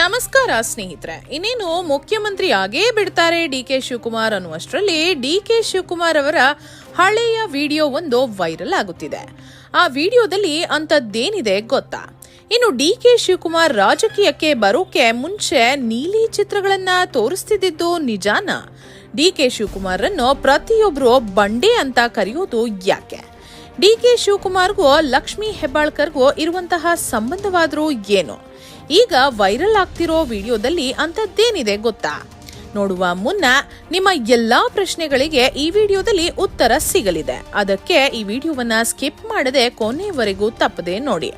ನಮಸ್ಕಾರ ಸ್ನೇಹಿತರೆ, ಇನ್ನೇನು ಮುಖ್ಯಮಂತ್ರಿ ಆಗೇ ಬಿಡ್ತಾರೆ ಡಿ ಕೆ ಶಿವಕುಮಾರ್ ಅನ್ನುವಷ್ಟರಲ್ಲಿ ಡಿ ಕೆ ಶಿವಕುಮಾರ್ ಅವರ ಹಳೆಯ ವಿಡಿಯೋ ಒಂದು ವೈರಲ್ ಆಗುತ್ತಿದೆ. ಆ ವಿಡಿಯೋದಲ್ಲಿ ಅಂಥದ್ದೇನಿದೆ ಗೊತ್ತಾ? ಇನ್ನು ಡಿ ಕೆ ಶಿವಕುಮಾರ್ ರಾಜಕೀಯಕ್ಕೆ ಬರೋಕೆ ಮುಂಚೆ ನೀಲಿ ಚಿತ್ರಗಳನ್ನ ತೋರಿಸ್ತಿದ್ದು ನಿಜಾನ? ಡಿ ಕೆ ಶಿವಕುಮಾರ್ ಅನ್ನು ಪ್ರತಿಯೊಬ್ರು ಬಂಡೆ ಅಂತ ಕರೆಯೋದು ಯಾಕೆ? ಡಿ ಕೆ ಶಿವಕುಮಾರ್ಗೂ ಲಕ್ಷ್ಮಿ ಹೆಬ್ಬಾಳ್ಕರ್ಗೂ ಇರುವಂತಹ ಸಂಬಂಧವಾದರೂ ಏನು? ಈಗ ವೈರಲ್ ಆಗ್ತಿರೋ ವಿಡಿಯೋದಲ್ಲಿ ಅಂಥದ್ದೇನಿದೆ ಗೊತ್ತಾ? ನೋಡುವ ಮುನ್ನ ನಿಮ್ಮ ಎಲ್ಲಾ ಪ್ರಶ್ನೆಗಳಿಗೆ ಈ ವಿಡಿಯೋದಲ್ಲಿ ಉತ್ತರ ಸಿಗಲಿದೆ. ಅದಕ್ಕೆ ಈ ವಿಡಿಯೋವನ್ನ ಸ್ಕಿಪ್ ಮಾಡದೆ ಕೊನೆಯವರೆಗೂ ತಪ್ಪದೆ ನೋಡಿ.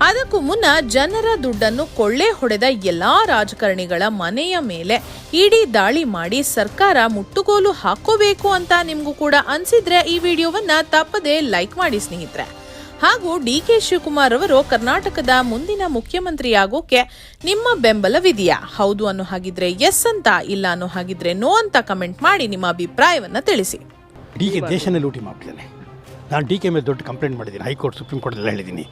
ಅದಕ್ಕೂ ಮುನ್ನ ಜನರ ದುಡ್ಡನ್ನು ಕೊಳ್ಳೆ ಹೊಡೆದ ಎಲ್ಲಾ ರಾಜಕಾರಣಿಗಳ ಮನೆಯ ಮೇಲೆ ಇಡೀ ದಾಳಿ ಮಾಡಿ ಸರ್ಕಾರ ಮುಟ್ಟುಗೋಲು ಹಾಕೋಬೇಕು ಅಂತ ನಿಮಗೂ ಕೂಡ ಅನ್ಸಿದ್ರೆ ಈ ವಿಡಿಯೋವನ್ನ ತಪ್ಪದೆ ಲೈಕ್ ಮಾಡಿ ಸ್ನೇಹಿತರೆ. ಹಾಗೂ ಡಿ ಕೆ ಶಿವಕುಮಾರ್ ಅವರು ಕರ್ನಾಟಕದ ಮುಂದಿನ ಮುಖ್ಯಮಂತ್ರಿ ಆಗೋಕೆ ನಿಮ್ಮ ಬೆಂಬಲವಿದೆಯಾ? ಹೌದು ಅನ್ನೋ ಹಾಗಿದ್ರೆ ಎಸ್ ಅಂತ ಇಲ್ಲ ಅನ್ನೋ ಹಾಗಿದ್ರೆ ನೋ ಅಂತ ಕಮೆಂಟ್ ಮಾಡಿ ನಿಮ್ಮ ಅಭಿಪ್ರಾಯವನ್ನ ತಿಳಿಸಿ. ಡಿ ಕೆ ದೇಶನೇ ಲೂಟಿ ಮಾಡ್ತಿದ್ದಾನೆ. ನಾನು ಡಿ ಕೆ ಮೇಲೆ ದೊಡ್ಡ ಕಂಪ್ಲೇಂಟ್ ಮಾಡಿದ್ದೀನಿ. ಹೈಕೋರ್ಟ್ ಸುಪ್ರೀಂ ಕೋರ್ಟಲ್ಲಿ ಹೇಳಿದ್ದೀನಿ.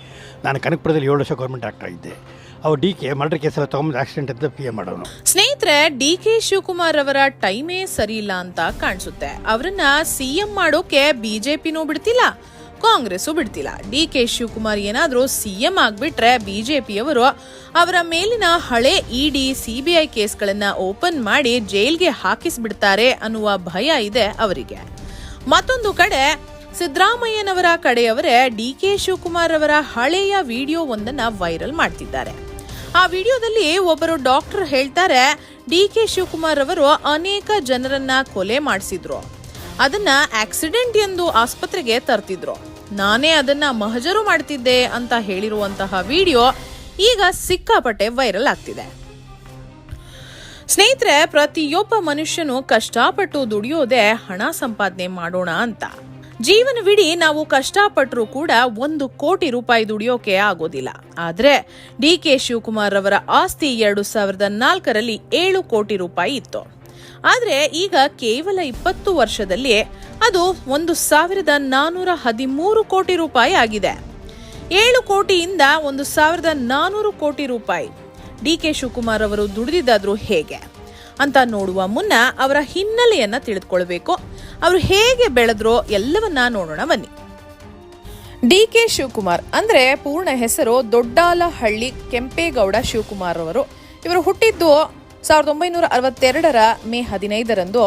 ನಾನು ಕನಕಪುರದಲ್ಲಿ ಏಳು ವರ್ಷ ಗೌರ್ಮೆಂಟ್ ಡಾಕ್ಟರ್ ಇದ್ದೆ ಅವ್ರು ಡಿ ಕೆ ಮರ್ಡರ್ ಕೇಸೆಲ್ಲ ತಗೊಂಡ್ ಆಕ್ಸಿಡೆಂಟ್ ಅಂತ ಪಿ ಎ ಮಾಡೋನು. ಸ್ನೇಹಿತರೆ ಡಿ ಕೆ ಶಿವಕುಮಾರ್ ಅವರ ಟೈಮೇ ಸರಿ ಇಲ್ಲ ಅಂತ ಕಾಣಿಸುತ್ತೆ. ಅವರನ್ನ ಸಿಎಂ ಮಾಡೋಕೆ ಬಿಜೆಪಿನೂ ಬಿಡ್ತಿಲ್ಲ. ಕಾಂಗ್ರೆಸ್ಸು ಬಿಡ್ತಿಲ್ಲ. ಡಿ ಕೆ ಶಿವಕುಮಾರ್ ಏನಾದ್ರೂ ಸಿಎಂ ಆಗ್ಬಿಟ್ರೆ ಬಿಜೆಪಿಯವರು ಅವರ ಮೇಲಿನ ಹಳೆ ಇಡಿ ಸಿಬಿಐ ಕೇಸ್ಗಳನ್ನ ಓಪನ್ ಮಾಡಿ ಜೈಲ್ಗೆ ಹಾಕಿಸ್ಬಿಡ್ತಾರೆ ಅನ್ನುವ ಭಯ ಇದೆ ಅವರಿಗೆ. ಮತ್ತೊಂದು ಕಡೆ, ಸಿದ್ದರಾಮಯ್ಯನವರ ಕಡೆಯವರೇ ಡಿ ಕೆ ಶಿವಕುಮಾರ್ ಅವರ ಹಳೆಯ ವಿಡಿಯೋ ಒಂದನ್ನ ವೈರಲ್ ಮಾಡ್ತಿದ್ದಾರೆ. ಆ ವಿಡಿಯೋದಲ್ಲಿ ಒಬ್ಬರು ಡಾಕ್ಟರ್ ಹೇಳ್ತಾರೆ, ಡಿ ಕೆ ಶಿವಕುಮಾರ್ ಅವರು ಅನೇಕ ಜನರನ್ನ ಕೊಲೆ ಮಾಡಿಸಿದ್ರು. ಅದನ್ನ ಆಕ್ಸಿಡೆಂಟ್ ಎಂದು ಆಸ್ಪತ್ರೆಗೆ ತರ್ತಿದ್ರು. ನಾನೇ ಅದನ್ನ ಮಹಜರು ಮಾಡ್ತಿದ್ದೆ ಅಂತ ಹೇಳಿರುವಂತಹ ವಿಡಿಯೋ ಈಗ ಸಿಕ್ಕಾಪಟ್ಟೆ ವೈರಲ್ ಆಗ್ತಿದೆ. ಸ್ನೇಹಿತರೆ, ಪ್ರತಿಯೊಬ್ಬ ಮನುಷ್ಯನು ಕಷ್ಟಪಟ್ಟು ದುಡಿಯೋದೆ ಹಣ ಸಂಪಾದನೆ ಮಾಡೋಣ ಅಂತ. ಜೀವನವಿಡೀ ನಾವು ಕಷ್ಟಪಟ್ಟರೂ ಕೂಡ ಒಂದು ಕೋಟಿ ರೂಪಾಯಿ ದುಡಿಯೋಕೆ ಆಗೋದಿಲ್ಲ. ಆದರೆ, ಡಿ ಕೆ ಶಿವಕುಮಾರ್ ಅವರ ಆಸ್ತಿ ಎರಡು ಸಾವಿರದ ನಾಲ್ಕರಲ್ಲಿ ಏಳು ಕೋಟಿ ರೂಪಾಯಿ ಇತ್ತು. ಆದ್ರೆ ಈಗ ಕೇವಲ ಇಪ್ಪತ್ತು ವರ್ಷದಲ್ಲಿ ಅದು ಒಂದು ಸಾವಿರದ ನಾನೂರ ಹದಿಮೂರು ಕೋಟಿ ರೂಪಾಯಿ ಆಗಿದೆ. ಏಳು ಕೋಟಿಯಿಂದ ಒಂದು ಸಾವಿರದ ನಾನೂರು ಕೋಟಿ ರೂಪಾಯಿ. ಡಿ ಕೆ ಶಿವಕುಮಾರ್ ಅವರು ದುಡಿದಿದ್ದಾದರೂ ಹೇಗೆ? ಅಂತ ನೋಡುವ ಮುನ್ನ ಅವರ ಹಿನ್ನೆಲೆಯನ್ನ ತಿಳಿದುಕೊಳ್ಬೇಕು. ಅವರು ಹೇಗೆ ಬೆಳೆದ್ರೋ ಎಲ್ಲವನ್ನ ನೋಡೋಣ ಬನ್ನಿ. ಡಿ ಕೆ ಶಿವಕುಮಾರ್ ಅಂದ್ರೆ ಪೂರ್ಣ ಹೆಸರು ದೊಡ್ಡಾಲಹಳ್ಳಿ ಕೆಂಪೇಗೌಡ ಶಿವಕುಮಾರ್ ಅವರು. ಇವರು ಹುಟ್ಟಿದ್ದು ಸಾವಿರದ ಒಂಬೈನೂರ ಅರವತ್ತೆರಡರ ಮೇ ಹದಿನೈದರಂದು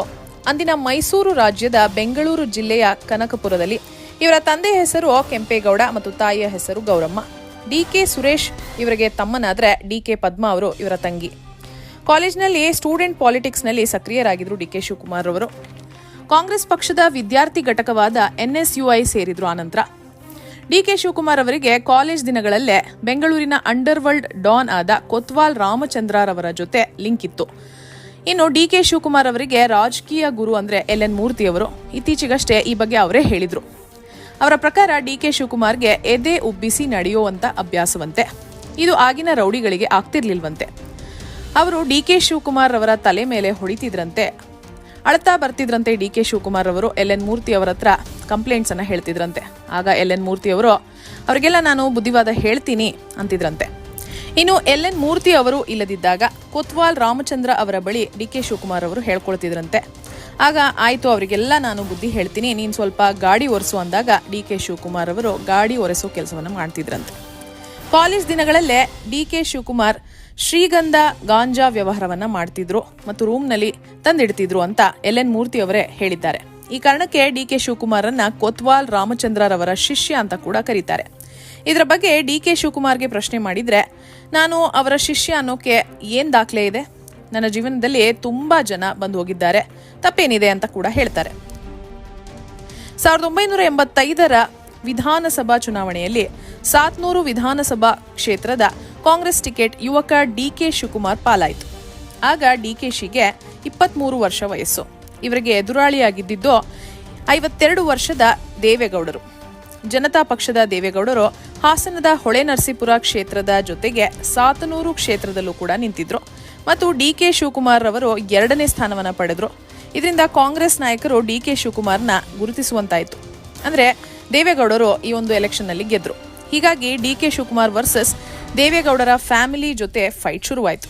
ಅಂದಿನ ಮೈಸೂರು ರಾಜ್ಯದ ಬೆಂಗಳೂರು ಜಿಲ್ಲೆಯ ಕನಕಪುರದಲ್ಲಿ ಇವರ ತಂದೆ ಹೆಸರು ಕೆಂಪೇಗೌಡ ಮತ್ತು ತಾಯಿಯ ಹೆಸರು ಗೌರಮ್ಮ. ಡಿ ಕೆ ಸುರೇಶ್ ಇವರಿಗೆ ತಮ್ಮನಾದ್ರೆ ಡಿ ಕೆ ಪದ್ಮ ಅವರು ಇವರ ತಂಗಿ. ಕಾಲೇಜಿನಲ್ಲಿ ಸ್ಟೂಡೆಂಟ್ ಪಾಲಿಟಿಕ್ಸ್ನಲ್ಲಿ ಸಕ್ರಿಯರಾಗಿದ್ರು ಡಿ ಕೆ ಶಿವಕುಮಾರ್ ಅವರು. ಕಾಂಗ್ರೆಸ್ ಪಕ್ಷದ ವಿದ್ಯಾರ್ಥಿ ಘಟಕವಾದ ಎನ್ಎಸ್ಯುಐ ಸೇರಿದ್ರು ಆನಂತರ ಡಿ ಕೆ ಶಿವಕುಮಾರ್ ಅವರಿಗೆ ಕಾಲೇಜ್ ದಿನಗಳಲ್ಲೇ ಬೆಂಗಳೂರಿನ ಅಂಡರ್ ವರ್ಲ್ಡ್ ಡಾನ್ ಆದ ಕೊತ್ವಾಲ್ ರಾಮಚಂದ್ರರವರ ಜೊತೆ ಲಿಂಕ್ ಇತ್ತು. ಇನ್ನು ಡಿ ಕೆ ಶಿವಕುಮಾರ್ ಅವರಿಗೆ ರಾಜಕೀಯ ಗುರು ಅಂದ್ರೆ ಎಲ್ ಎನ್ ಮೂರ್ತಿಯವರು ಇತ್ತೀಚೆಗಷ್ಟೇ ಈ ಬಗ್ಗೆ ಅವರೇ ಹೇಳಿದ್ರು. ಅವರ ಪ್ರಕಾರ ಡಿ ಕೆ ಶಿವಕುಮಾರ್ಗೆ ಎದೆ ಉಬ್ಬಿಸಿ ನಡೆಯುವಂತ ಅಭ್ಯಾಸವಂತೆ. ಇದು ಆಗಿನ ರೌಡಿಗಳಿಗೆ ಆಗ್ತಿರ್ಲಿಲ್ವಂತೆ. ಅವರು ಡಿ ಕೆ ಶಿವಕುಮಾರ್ ಅವರ ತಲೆ ಮೇಲೆ ಹೊಡಿತಿದ್ರಂತೆ. ಅಳ್ತಾ ಬರ್ತಿದ್ರಂತೆ ಡಿ ಕೆ ಶಿವಕುಮಾರ್ ಅವರು ಎಲ್ ಎನ್ ಮೂರ್ತಿ ಅವರ ಹತ್ರ ಕಂಪ್ಲೇಂಟ್ಸ್ ಅನ್ನ ಹೇಳ್ತಿದ್ರಂತೆ. ಆಗ ಎಲ್ ಎನ್ ಮೂರ್ತಿ ಅವರು, ಅವರಿಗೆಲ್ಲ ನಾನು ಬುದ್ಧಿವಾದ ಹೇಳ್ತೀನಿ ಅಂತಿದ್ರಂತೆ. ಇನ್ನು ಎಲ್ ಎನ್ ಮೂರ್ತಿ ಅವರು ಇಲ್ಲದಿದ್ದಾಗ ಕೊತ್ವಾಲ್ ರಾಮಚಂದ್ರ ಅವರ ಬಳಿ ಡಿ ಕೆ ಶಿವಕುಮಾರ್ ಅವರು ಹೇಳ್ಕೊಳ್ತಿದ್ರಂತೆ. ಆಗ, ಆಯಿತು, ಅವರಿಗೆಲ್ಲ ನಾನು ಬುದ್ಧಿ ಹೇಳ್ತೀನಿ. ನೀನು ಸ್ವಲ್ಪ ಗಾಡಿ ಒರೆಸು ಅಂದಾಗ ಡಿ ಕೆ ಶಿವಕುಮಾರ್ ಅವರು ಗಾಡಿ ಒರೆಸೋ ಕೆಲಸವನ್ನು ಮಾಡ್ತಿದ್ರಂತೆ. ಕಾಲೇಜ್ ದಿನಗಳಲ್ಲೇ ಡಿ ಕೆ ಶಿವಕುಮಾರ್ ಶ್ರೀಗಂಧ ಗಾಂಜಾ ವ್ಯವಹಾರವನ್ನ ಮಾಡ್ತಿದ್ರು ಮತ್ತು ರೂಮ್ನಲ್ಲಿ ತಂದಿಡ್ತಿದ್ರು ಅಂತ ಎಲ್ ಎನ್ ಮೂರ್ತಿ ಅವರೇ ಹೇಳಿದ್ದಾರೆ. ಈ ಕಾರಣಕ್ಕೆ ಡಿ ಕೆ ಶಿವಕುಮಾರನ್ನ ಕೊತ್ವಾಲ್ ರಾಮಚಂದ್ರರವರ ಶಿಷ್ಯ ಅಂತ ಕೂಡ ಕರೀತಾರೆ. ಇದರ ಬಗ್ಗೆ ಡಿ ಕೆ ಶಿವಕುಮಾರ್ಗೆ ಪ್ರಶ್ನೆ ಮಾಡಿದ್ರೆ, ನಾನು ಅವರ ಶಿಷ್ಯ ಅನ್ನೋಕೆ ಏನ್ ದಾಖಲೆ ಇದೆ? ನನ್ನ ಜೀವನದಲ್ಲಿ ತುಂಬಾ ಜನ ಬಂದು ಹೋಗಿದ್ದಾರೆ. ತಪ್ಪೇನಿದೆ ಅಂತ ಕೂಡ ಹೇಳ್ತಾರೆ. ಸಾವಿರದ ಒಂಬೈನೂರ ಎಂಬತ್ತೈದರ ವಿಧಾನಸಭಾ ಚುನಾವಣೆಯಲ್ಲಿ ಸಾತ್ನೂರು ವಿಧಾನಸಭಾ ಕ್ಷೇತ್ರದ ಕಾಂಗ್ರೆಸ್ ಟಿಕೆಟ್ ಯುವಕ ಡಿ ಕೆ ಶಿವಕುಮಾರ್ ಪಾಲಾಯಿತು. ಆಗ ಡಿ ಕೆ ಶಿಗೆ ಇಪ್ಪತ್ಮೂರು ವರ್ಷ ವಯಸ್ಸು. ಇವರಿಗೆ ಎದುರಾಳಿಯಾಗಿದ್ದಿದ್ದು ಐವತ್ತೆರಡು ವರ್ಷದ ದೇವೇಗೌಡರು. ಜನತಾ ಪಕ್ಷದ ದೇವೇಗೌಡರು ಹಾಸನದ ಹೊಳೆನರಸೀಪುರ ಕ್ಷೇತ್ರದ ಜೊತೆಗೆ ಸಾತನೂರು ಕ್ಷೇತ್ರದಲ್ಲೂ ಕೂಡ ನಿಂತಿದ್ರು. ಮತ್ತು ಡಿ ಕೆ ಶಿವಕುಮಾರ್ ಅವರು ಎರಡನೇ ಸ್ಥಾನವನ್ನು ಪಡೆದರು. ಇದರಿಂದ ಕಾಂಗ್ರೆಸ್ ನಾಯಕರು ಡಿ ಕೆ ಶಿವಕುಮಾರ್ನ ಗುರುತಿಸುವಂತಾಯಿತು. ಅಂದರೆ ದೇವೇಗೌಡರು ಈ ಒಂದು ಎಲೆಕ್ಷನ್ನಲ್ಲಿ ಗೆದ್ದರು ಹೀಗಾಗಿ ಡಿ ಕೆ ಶಿವಕುಮಾರ್ ವರ್ಸಸ್ ದೇವೇಗೌಡರ ಫ್ಯಾಮಿಲಿ ಜೊತೆ ಫೈಟ್ ಶುರುವಾಯಿತು.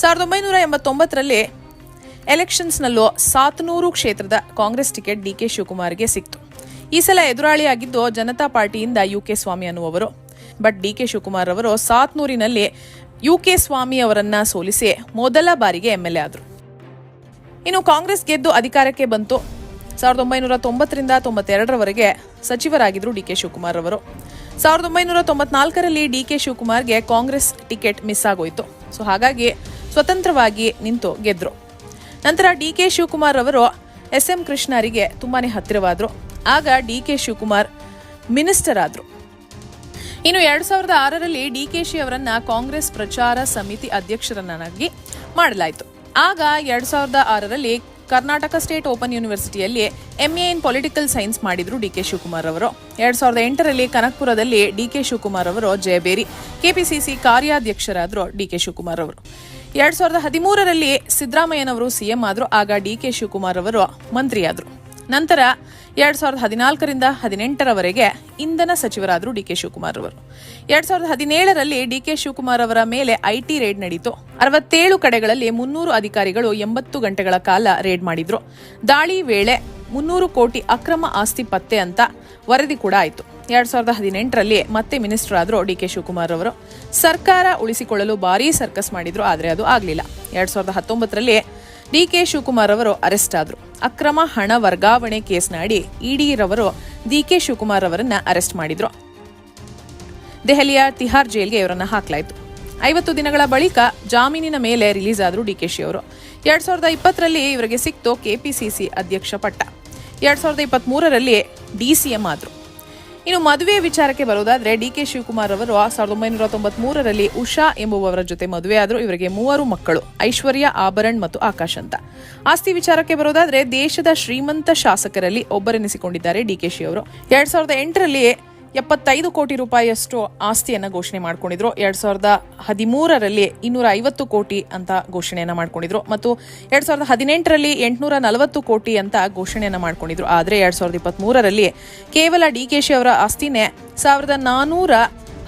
ಸಾವಿರದ ಒಂಬೈನೂರ ಎಂಬತ್ತೊಂಬತ್ತರಲ್ಲಿ ಎಲೆಕ್ಷನ್ಸ್ನಲ್ಲೂ ಸಾತ್ನೂರು ಕ್ಷೇತ್ರದ ಕಾಂಗ್ರೆಸ್ ಟಿಕೆಟ್ ಡಿ ಕೆ ಶಿವಕುಮಾರ್ಗೆ ಸಿಕ್ತು. ಈ ಸಲ ಎದುರಾಳಿಯಾಗಿದ್ದು ಜನತಾ ಪಾರ್ಟಿಯಿಂದ ಯು ಕೆ ಸ್ವಾಮಿ ಅನ್ನುವರು ಬಟ್ ಡಿ ಕೆ ಶಿವಕುಮಾರ್ ಅವರು ಸಾತ್ನೂರಿನಲ್ಲಿ ಯು ಕೆ ಸ್ವಾಮಿ ಅವರನ್ನ ಸೋಲಿಸಿ ಮೊದಲ ಬಾರಿಗೆ ಎಂಎಲ್ಎ ಆದರು. ಇನ್ನು ಕಾಂಗ್ರೆಸ್ ಗೆದ್ದು ಅಧಿಕಾರಕ್ಕೆ ಬಂತು. ಸಾವಿರದ ಒಂಬೈನೂರ ತೊಂಬತ್ತರಿಂದ ತೊಂಬತ್ತೆರಡರವರೆಗೆ ಸಚಿವರಾಗಿದ್ದರು ಡಿ ಕೆ ಶಿವಕುಮಾರ್ ಅವರು. ಸಾವಿರದ ಒಂಬೈನೂರ ತೊಂಬತ್ನಾಲ್ಕರಲ್ಲಿ ಡಿ ಕೆ ಶಿವಕುಮಾರ್ಗೆ ಕಾಂಗ್ರೆಸ್ ಟಿಕೆಟ್ ಮಿಸ್ ಆಗೋಯ್ತು ಸೊ ಹಾಗಾಗಿ ಸ್ವತಂತ್ರವಾಗಿ ನಿಂತು ಗೆದ್ರು. ನಂತರ ಡಿ ಕೆ ಶಿವಕುಮಾರ್ ಅವರು ಎಸ್ ಎಂ ಕೃಷ್ಣರಿಗೆ ತುಂಬಾನೇ ಹತ್ತಿರವಾದರು. ಆಗ ಡಿ ಕೆ ಶಿವಕುಮಾರ್ ಮಿನಿಸ್ಟರ್ ಆದರು. ಇನ್ನು ಎರಡು ಸಾವಿರದ ಆರರಲ್ಲಿ ಡಿ ಕೆ ಶಿ ಅವರನ್ನ ಕಾಂಗ್ರೆಸ್ ಪ್ರಚಾರ ಸಮಿತಿ ಅಧ್ಯಕ್ಷರನ್ನಾಗಿ ಮಾಡಲಾಯಿತು. ಆಗ ಎರಡು ಸಾವಿರದ ಆರರಲ್ಲಿ ಕರ್ನಾಟಕ ಸ್ಟೇಟ್ ಓಪನ್ ಯೂನಿವರ್ಸಿಟಿಯಲ್ಲಿ ಎಂಎ ಇನ್ ಪೊಲಿಟಿಕಲ್ ಸೈನ್ಸ್ ಮಾಡಿದ್ರು ಡಿ ಕೆ ಶಿವಕುಮಾರ್ ಅವರು. ಎರಡ್ ಸಾವಿರದ ಎಂಟರಲ್ಲಿ ಕನಕಪುರದಲ್ಲಿ ಡಿ ಕೆ ಶಿವಕುಮಾರ್ ಅವರು ಜಯಬೇರಿ ಕೆಪಿಸಿಸಿ ಕಾರ್ಯಾಧ್ಯಕ್ಷರಾದರು ಡಿ ಕೆ ಶಿವಕುಮಾರ್ ಅವರು. ಎರಡ್ ಸಾವಿರದ ಹದಿಮೂರರಲ್ಲಿ ಸಿದ್ದರಾಮಯ್ಯನವರು ಸಿಎಂ ಆದರು, ಆಗ ಡಿ ಕೆ ಶಿವಕುಮಾರ್ ಅವರು ಮಂತ್ರಿಯಾದರು. ನಂತರ ಎರಡ್ ಸಾವಿರದ ಹದಿನಾಲ್ಕರಿಂದ ಹದಿನೆಂಟರವರೆಗೆ ಇಂಧನ ಸಚಿವರಾದರು ಡಿ ಕೆ ಶಿವಕುಮಾರ್ ಅವರು. ಎರಡ್ ಸಾವಿರದ ಹದಿನೇಳರಲ್ಲಿ ಡಿ ಕೆ ಶಿವಕುಮಾರ್ ಅವರ ಮೇಲೆ ಐಟಿ ರೇಡ್ ನಡೀತು. ಅರವತ್ತೇಳು ಕಡೆಗಳಲ್ಲಿ ಮುನ್ನೂರು ಅಧಿಕಾರಿಗಳು ಎಂಬತ್ತು ಗಂಟೆಗಳ ಕಾಲ ರೇಡ್ ಮಾಡಿದ್ರು. ದಾಳಿ ವೇಳೆ ಮುನ್ನೂರು ಕೋಟಿ ಅಕ್ರಮ ಆಸ್ತಿ ಪತ್ತೆ ಅಂತ ವರದಿ ಕೂಡ ಆಯಿತು. ಎರಡ್ ಸಾವಿರದ ಹದಿನೆಂಟರಲ್ಲಿ ಮತ್ತೆ ಮಿನಿಸ್ಟರ್ ಆದರು ಡಿ ಕೆ ಶಿವಕುಮಾರ್ ಅವರು. ಸರ್ಕಾರ ಉಳಿಸಿಕೊಳ್ಳಲು ಭಾರೀ ಸರ್ಕಸ್ ಮಾಡಿದ್ರು, ಆದರೆ ಅದು ಆಗಲಿಲ್ಲ. ಎರಡ್ ಸಾವಿರದ ಹತ್ತೊಂಬತ್ತರಲ್ಲಿ ಡಿ ಕೆ ಶಿವಕುಮಾರ್ ಅವರು ಅರೆಸ್ಟ್ ಆದ್ರು. ಅಕ್ರಮ ಹಣ ವರ್ಗಾವಣೆ ಕೇಸ್ನಡಿ ಇಡಿ ರವರು ಡಿಕೆ ಶಿವಕುಮಾರ್ ಅವರನ್ನ ಅರೆಸ್ಟ್ ಮಾಡಿದ್ರು. ದೆಹಲಿಯ ತಿಹಾರ್ ಜೈಲ್ಗೆ ಇವರನ್ನ ಹಾಕಲಾಯಿತು. ಐವತ್ತು ದಿನಗಳ ಬಳಿಕ ಜಾಮೀನಿನ ಮೇಲೆ ರಿಲೀಸ್ ಆದರು ಡಿಕೆಶಿ ಅವರು. ಎರಡ್ ಸಾವಿರದ ಇಪ್ಪತ್ತರಲ್ಲಿ ಇವರಿಗೆ ಸಿಕ್ತು ಕೆಪಿಸಿಸಿ ಅಧ್ಯಕ್ಷ ಪಟ್ಟ. ಎರಡ್ ಸಾವಿರದ ಇಪ್ಪತ್ತ್ ಮೂರರಲ್ಲಿ ಡಿಸಿಎಂ ಆದರು. ಇನ್ನು ಮದುವೆ ವಿಚಾರಕ್ಕೆ ಬರುವುದಾದ್ರೆ ಡಿ ಕೆ ಶಿವಕುಮಾರ್ ಅವರು ಸಾವಿರದ ಒಂಬೈನೂರ ತೊಂಬತ್ ಮೂರರಲ್ಲಿ ಉಷಾ ಎಂಬುವವರ ಜೊತೆ ಮದುವೆ ಆದರೂ ಇವರಿಗೆ ಮೂವರು ಮಕ್ಕಳು, ಐಶ್ವರ್ಯ, ಆಭರಣ್ ಮತ್ತು ಆಕಾಶ್ ಅಂತ. ಆಸ್ತಿ ವಿಚಾರಕ್ಕೆ ಬರೋದಾದ್ರೆ ದೇಶದ ಶ್ರೀಮಂತ ಶಾಸಕರಲ್ಲಿ ಒಬ್ಬರೆನಿಸಿಕೊಂಡಿದ್ದಾರೆ ಡಿಕೆಶಿ ಅವರು ಎರಡ್ ಸಾವಿರದ ಎಂಟರಲ್ಲಿ ಎಪ್ಪತ್ತೈದು ಕೋಟಿ ರೂಪಾಯಿಯಷ್ಟು ಆಸ್ತಿಯನ್ನು ಘೋಷಣೆ ಮಾಡ್ಕೊಂಡಿದ್ರು. ಎರಡ್ ಸಾವಿರದ ಹದಿಮೂರರಲ್ಲಿ ಇನ್ನೂರ ಐವತ್ತು ಕೋಟಿ ಅಂತ ಘೋಷಣೆಯನ್ನ ಮಾಡ್ಕೊಂಡಿದ್ರು. ಮತ್ತು ಎರಡ್ ಸಾವಿರದ ಹದಿನೆಂಟರಲ್ಲಿ ಎಂಟುನೂರ ನಲವತ್ತು ಕೋಟಿ ಅಂತ ಘೋಷಣೆಯನ್ನ ಮಾಡ್ಕೊಂಡಿದ್ರು. ಆದರೆ ಎರಡ್ ಸಾವಿರದ ಕೇವಲ ಡಿ ಕೆ ಶಿ ಅವರ ಆಸ್ತಿನೇ ಸಾವಿರದ ನಾನೂರ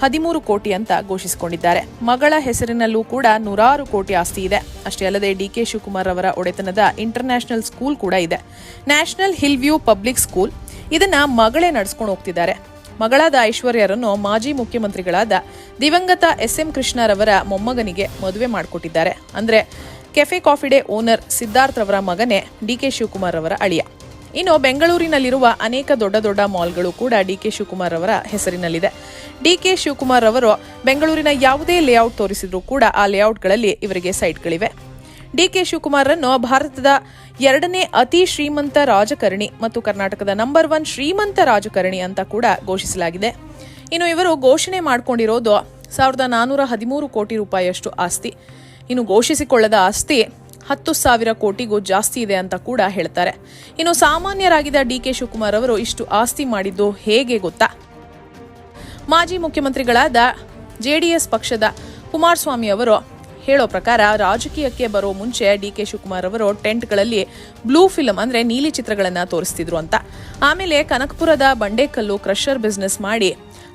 ಹದಿಮೂರು ಕೋಟಿ ಅಂತ ಘೋಷಿಸಿಕೊಂಡಿದ್ದಾರೆ. ಮಗಳ ಹೆಸರಿನಲ್ಲೂ ಕೂಡ ನೂರಾರು ಕೋಟಿ ಆಸ್ತಿ ಇದೆ. ಅಷ್ಟೇ ಅಲ್ಲದೆ ಡಿ ಕೆ ಶಿವಕುಮಾರ್ ಅವರ ಒಡೆತನದ ಇಂಟರ್ನ್ಯಾಷನಲ್ ಸ್ಕೂಲ್ ಕೂಡ ಇದೆ. National hill view public school. ಇದನ್ನ ಮಗಳೇ ನಡೆಸ್ಕೊಂಡು ಹೋಗ್ತಿದ್ದಾರೆ. ಮಗಳಾದ ಐಶ್ವರ್ಯರನ್ನು ಮಾಜಿ ಮುಖ್ಯಮಂತ್ರಿಗಳಾದ ದಿವಂಗತ ಎಸ್ ಎಂ ಕೃಷ್ಣರವರ ಮೊಮ್ಮಗನಿಗೆ ಮದುವೆ ಮಾಡಿಕೊಟ್ಟಿದ್ದಾರೆ. ಅಂದ್ರೆ cafe coffee day owner Siddharth ಅವರ ಮಗನೇ ಡಿ ಕೆ ಶಿವಕುಮಾರ್ ಅವರ ಅಳಿಯ. ಇನ್ನು ಬೆಂಗಳೂರಿನಲ್ಲಿರುವ ಅನೇಕ ದೊಡ್ಡ ದೊಡ್ಡ ಮಾಲ್ಗಳು ಕೂಡ ಡಿ ಕೆ ಶಿವಕುಮಾರ್ ಅವರ ಹೆಸರಿನಲ್ಲಿದೆ. ಡಿ ಕೆ ಶಿವಕುಮಾರ್ ಅವರು ಬೆಂಗಳೂರಿನ ಯಾವುದೇ ಲೇಔಟ್ ತೋರಿಸಿದ್ರು ಕೂಡ ಆ ಲೇಔಟ್ಗಳಲ್ಲಿ ಇವರಿಗೆ ಸೈಟ್ಗಳಿವೆ ಡಿ ಶಿವಕುಮಾರ್ರನ್ನು ಭಾರತದ ಎರಡನೇ ಅತಿ ಶ್ರೀಮಂತ ರಾಜಕಾರಣಿ ಮತ್ತು ಕರ್ನಾಟಕದ ನಂಬರ್ ಒನ್ ಶ್ರೀಮಂತ ರಾಜಕಾರಣಿ ಅಂತ ಕೂಡ ಘೋಷಿಸಲಾಗಿದೆ. ಇನ್ನು ಇವರು ಘೋಷಣೆ ಮಾಡಿಕೊಂಡಿರೋದು ಸಾವಿರದ ನಾನ್ನೂರ ಹದಿಮೂರು ಕೋಟಿ ರೂಪಾಯಿಯಷ್ಟು ಆಸ್ತಿ. ಇನ್ನು ಘೋಷಿಸಿಕೊಳ್ಳದ ಆಸ್ತಿ ಹತ್ತು ಸಾವಿರ ಕೋಟಿಗೂ ಜಾಸ್ತಿ ಇದೆ ಅಂತ ಕೂಡ ಹೇಳ್ತಾರೆ. ಇನ್ನು ಸಾಮಾನ್ಯರಾಗಿದ್ದ ಡಿ ಕೆ ಶಿವಕುಮಾರ್ ಅವರು ಇಷ್ಟು ಆಸ್ತಿ ಮಾಡಿದ್ದು ಹೇಗೆ ಗೊತ್ತಾ? ಮಾಜಿ ಮುಖ್ಯಮಂತ್ರಿಗಳಾದ ಜೆಡಿಎಸ್ ಪಕ್ಷದ ಕುಮಾರಸ್ವಾಮಿ ಅವರು ಹೇಳೋ ಪ್ರಕಾರ ರಾಜಕೀಯಕ್ಕೆ ಬರೋ ಮುಂಚೆ ಡಿ ಕೆ ಶಿವಕುಮಾರ್ ಅವರು ಟೆಂಟ್ಗಳಲ್ಲಿ ಬ್ಲೂ ಫಿಲಂ ಅಂದ್ರೆ ನೀಲಿ ಚಿತ್ರಗಳನ್ನ ತೋರಿಸ್ತಿದ್ರು ಅಂತ. ಆಮೇಲೆ ಕನಕಪುರದ ಬಂಡೆಕಲ್ಲು ಕ್ರಷರ್ ಬಿಸ್ನೆಸ್ ಮಾಡಿ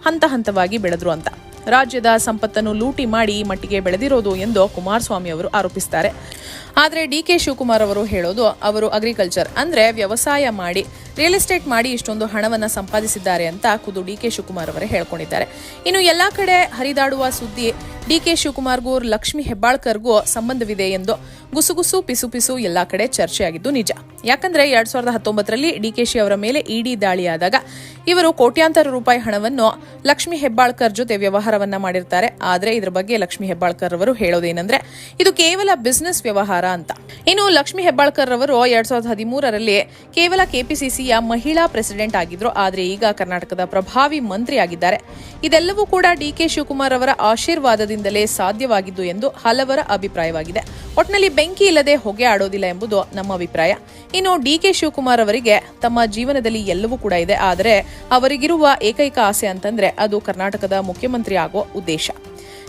ಹಂತ ಹಂತವಾಗಿ ಬೆಳೆದ್ರು ಅಂತ. ರಾಜ್ಯದ ಸಂಪತ್ತನ್ನು ಲೂಟಿ ಮಾಡಿ ಮಟ್ಟಿಗೆ ಬೆಳೆದಿರೋದು ಎಂದು ಕುಮಾರಸ್ವಾಮಿ ಅವರು ಆರೋಪಿಸ್ತಾರೆ. ಆದರೆ ಡಿ ಕೆ ಶಿವಕುಮಾರ್ ಅವರು ಹೇಳೋದು ಅವರು ಅಗ್ರಿಕಲ್ಚರ್ ಅಂದರೆ ವ್ಯವಸಾಯ ಮಾಡಿ ರಿಯಲ್ ಎಸ್ಟೇಟ್ ಮಾಡಿ ಇಷ್ಟೊಂದು ಹಣವನ್ನು ಸಂಪಾದಿಸಿದ್ದಾರೆ ಅಂತ ಖುದ್ದು ಡಿ ಕೆ ಶಿವಕುಮಾರ್ ಅವರೇ ಹೇಳ್ಕೊಂಡಿದ್ದಾರೆ. ಇನ್ನು ಎಲ್ಲ ಕಡೆ ಹರಿದಾಡುವ ಸುದ್ದಿ ಡಿ ಕೆ ಶಿವಕುಮಾರ್ಗೂ ಲಕ್ಷ್ಮಿ ಹೆಬ್ಬಾಳ್ಕರ್ಗೂ ಸಂಬಂಧವಿದೆ ಎಂದು ಗುಸುಗುಸು ಪಿಸು ಪಿಸು ಎಲ್ಲಾ ಕಡೆ ಚರ್ಚೆಯಾಗಿದ್ದು ನಿಜ. ಯಾಕಂದ್ರೆ ಎರಡ್ ಸಾವಿರದ ಹತ್ತೊಂಬತ್ತರಲ್ಲಿ ಡಿಕೆಶಿ ಅವರ ಮೇಲೆ ಇಡಿ ದಾಳಿಯಾದಾಗ ಇವರು ಕೋಟ್ಯಾಂತರ ರೂಪಾಯಿ ಹಣವನ್ನು ಲಕ್ಷ್ಮಿ ಹೆಬ್ಬಾಳ್ಕರ್ ಜೊತೆ ವ್ಯವಹಾರವನ್ನ ಮಾಡಿರ್ತಾರೆ. ಆದ್ರೆ ಇದ್ರ ಬಗ್ಗೆ ಲಕ್ಷ್ಮಿ ಹೆಬ್ಬಾಳ್ಕರ್ ಅವರು ಹೇಳೋದೇನಂದ್ರೆ, ಇದು ಕೇವಲ ಬಿಸಿನೆಸ್ ವ್ಯವಹಾರ ಅಂತ. ಇನ್ನು ಲಕ್ಷ್ಮಿ ಹೆಬ್ಬಾಳ್ಕರ್ ಅವರು ಎರಡ್ ಸಾವಿರದ ಹದಿಮೂರರಲ್ಲಿ ಕೇವಲ ಕೆಪಿಸಿಸಿಯ ಮಹಿಳಾ ಪ್ರೆಸಿಡೆಂಟ್ ಆಗಿದ್ರು. ಆದ್ರೆ ಈಗ ಕರ್ನಾಟಕದ ಪ್ರಭಾವಿ ಮಂತ್ರಿ ಆಗಿದ್ದಾರೆ ಇದೆಲ್ಲವೂ ಕೂಡ ಡಿಕೆ ಶಿವಕುಮಾರ್ ಅವರ ಆಶೀರ್ವಾದದಿಂದಲೇ ಸಾಧ್ಯವಾಗಿದ್ದು ಎಂದು ಹಲವರ ಅಭಿಪ್ರಾಯವಾಗಿದೆ. ಒಟ್ನಲ್ಲಿ ಬೆಂಕಿ ಇಲ್ಲದೆ ಹೊಗೆ ಆಡೋದಿಲ್ಲ ಎಂಬುದು ನಮ್ಮ ಅಭಿಪ್ರಾಯ. ಇನ್ನು ಡಿ ಕೆ ಶಿವಕುಮಾರ್ ಅವರಿಗೆ ತಮ್ಮ ಜೀವನದಲ್ಲಿ ಎಲ್ಲವೂ ಕೂಡ ಇದೆ. ಆದರೆ ಅವರಿಗಿರುವ ಏಕೈಕ ಆಸೆ ಅಂತಂದ್ರೆ ಅದು ಕರ್ನಾಟಕದ ಮುಖ್ಯಮಂತ್ರಿ ಆಗೋ ಉದ್ದೇಶ.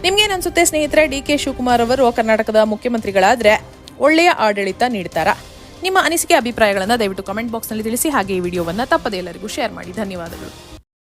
ನಿಮ್ಗೇನ್ ಅನ್ಸುತ್ತೆ ಸ್ನೇಹಿತರೆ ಡಿ ಕೆ ಶಿವಕುಮಾರ್ ಅವರು ಕರ್ನಾಟಕದ ಮುಖ್ಯಮಂತ್ರಿಗಳಾದ್ರೆ ಒಳ್ಳೆಯ ಆಡಳಿತ ನೀಡ್ತಾರಾ. ನಿಮ್ಮ ಅನಿಸಿಕೆ, ಅಭಿಪ್ರಾಯಗಳನ್ನು ದಯವಿಟ್ಟು ಕಮೆಂಟ್ ಬಾಕ್ಸ್ನಲ್ಲಿ ತಿಳಿಸಿ, ಹಾಗೆ ಈ ವಿಡಿಯೋವನ್ನು ತಪ್ಪದೇ ಎಲ್ಲರಿಗೂ ಶೇರ್ ಮಾಡಿ. ಧನ್ಯವಾದಗಳು.